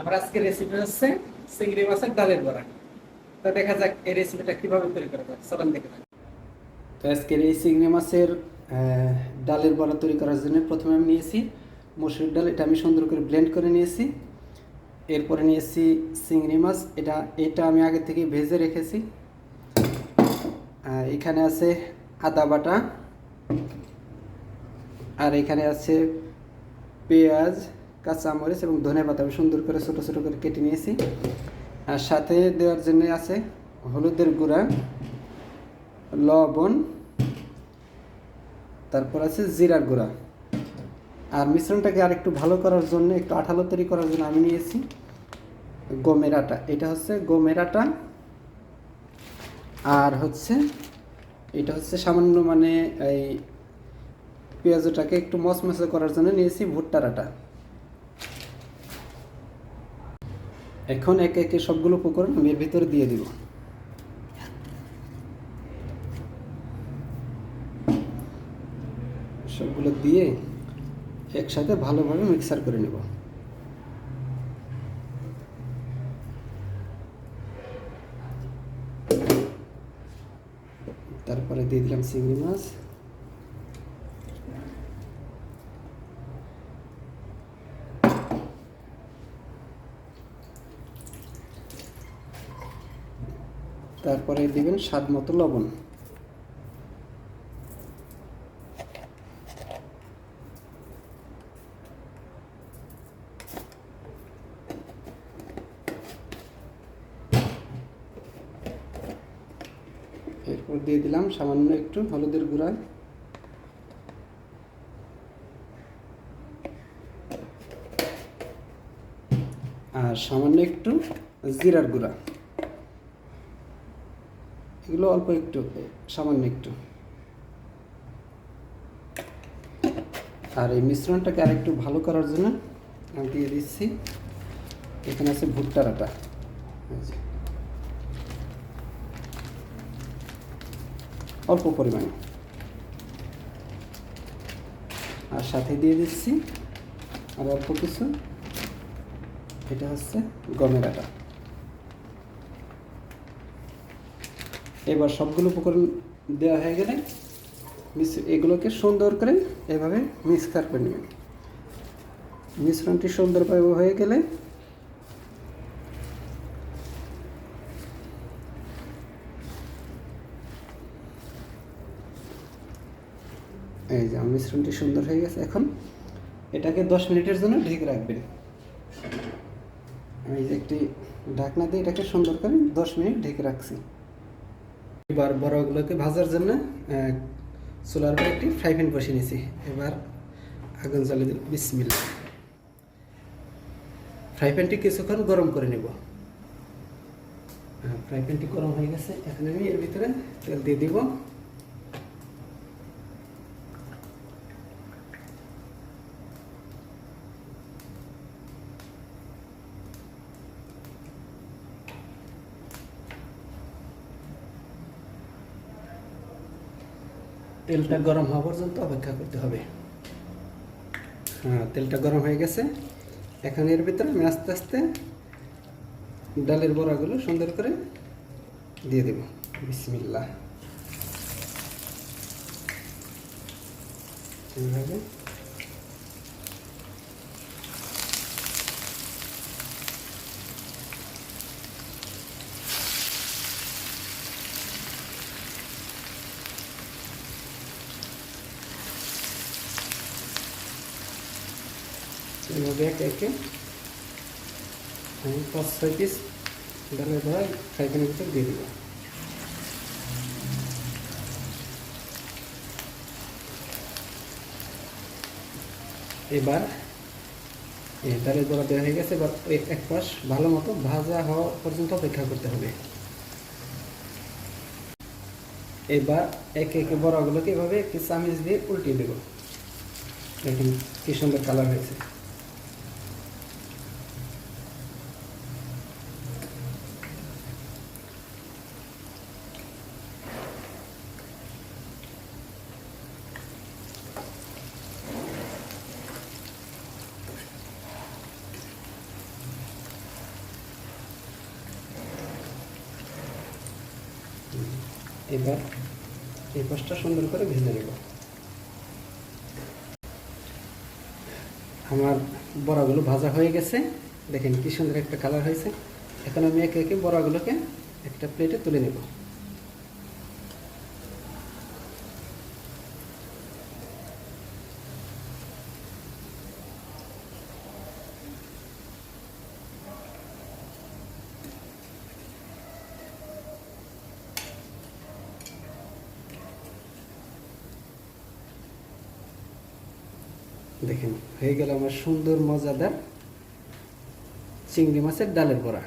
আমার রেসিপি চিংড়ি মাছের ডালের বড়া। তো দেখা যাক এই রেসিপিটা তৈরি করা। তো আজকের এই চিংড়ি মাছের ডালের বড়া তৈরি করার জন্য প্রথমে আমি নিয়েছি মসুর ডাল। এটা আমি সুন্দর করে ব্লেন্ড করে নিয়েছি। এরপরে নিয়েছি চিংড়ি মাছ। এটা এটা আমি আগে থেকে ভেজে রেখেছি। এখানে আছে আদা বাটা। আর এখানে আছে পেঁয়াজ। কাঁচামরিচ এবং ধনে পাতা আমি সুন্দর করে ছোটো ছোটো করে কেটে নিয়েছি। আর সাথে দেওয়ার জন্য আছে হলুদের গুঁড়া, লবণ, তারপর আছে জিরার গুঁড়া। আর মিশ্রণটাকে আর একটু ভালো করার জন্য, একটু আঠালো তৈরি করার জন্য আমি নিয়েছি গমের আটা। এটা হচ্ছে গমের আটা। আর হচ্ছে, এটা হচ্ছে সামান্য মানে এই পেঁয়াজটাকে একটু মচমচে করার জন্য নিয়েছি ভুট্টার আটা। এখন একে একে সবগুলো উপকরণ আমি এর ভিতরে দিয়ে দিব। সবগুলো দিয়ে একসাথে ভালোভাবে মিক্সার করে নেব। তারপরে দিয়ে দিলাম চিংড়ি মাছ। তারপরে দিবেন স্বাদ মতো লবণ। এরপর দিয়ে দিলাম সামান্য একটু হলুদের গুঁড়া। আর সামান্য একটু জিরার গুঁড়া। এগুলো অল্প একটু সামান্য একটু। আর এই মিশ্রণটাকে আর একটু ভালো করার জন্য আমি দিয়ে দিচ্ছি। এখানে আছে ভুট্টার আটা। অল্প পরিমাণে। আর সাথে দিয়ে দিচ্ছি আর অল্প কিছু। এটা হচ্ছে গমের আটা। এবার সবগুলো উপকরণ দেওয়া হয়ে গেলে মিস- এগুলোকে সুন্দর করে এভাবে মিক্সার করে নেবেন মিশ্রণটি সুন্দরভাবে হয়ে গেলে এই যে মিশ্রণটি সুন্দর হয়ে গেছে। এখন এটাকে দশ মিনিটের জন্য ঢেকে রাখবেন আমি যে একটি ঢাকনা দিয়ে এটাকে সুন্দর করে দশ মিনিট ঢেকে রাখছি। এবার বড়গুলোকে ভাজার জন্য চুলার উপর একটি ফ্রাই প্যান বসিয়ে নিয়েছি। এবার আগুন জ্বালে দিল বিসমিল ফ্রাই প্যানটি কিছুক্ষণ গরম করে নেব। হ্যাঁ, ফ্রাই প্যানটি গরম হয়ে গেছে। এখন আমি এর ভিতরে তেল দিয়ে দিব। তেলটা গরম হওয়া পর্যন্ত অপেক্ষা করতে হবে। হ্যাঁ তেলটা গরম হয়ে গেছে। এখন এর ভিতরে আমি আস্তে আস্তে ডালের বড়াগুলো সুন্দর করে দিয়ে দেব। বিসমিল্লা এইভাবে এইভাবে একে একে আমি পাঁচ, ছয় পিস ডালের বড়া ফ্রাই প্যানের ভিতরে দিয়ে দিব এবার এই ডালের বড়া দেওয়া হয়ে গেছে, এবার এক পাশ ভালো মতো ভাজা হওয়া পর্যন্ত অপেক্ষা করতে হবে। এবার একে একে বড়াগুলোকে এভাবে একটি চামিচ দিয়ে উল্টিয়ে দেবো। দেখুন কি সুন্দর কালার হয়েছে। এবার এই পাশটা সুন্দর করে ভেজে নেব। আমার বড়াগুলো ভাজা হয়ে গেছে। দেখেন কি সুন্দর একটা কালার হয়েছে। এখন আমি একে একে বড়াগুলোকে একটা প্লেটে তুলে নেব। দেখেন হয়ে গেল আমার সুন্দর মজাদার চিংড়ি মাছের ডালের বড়া।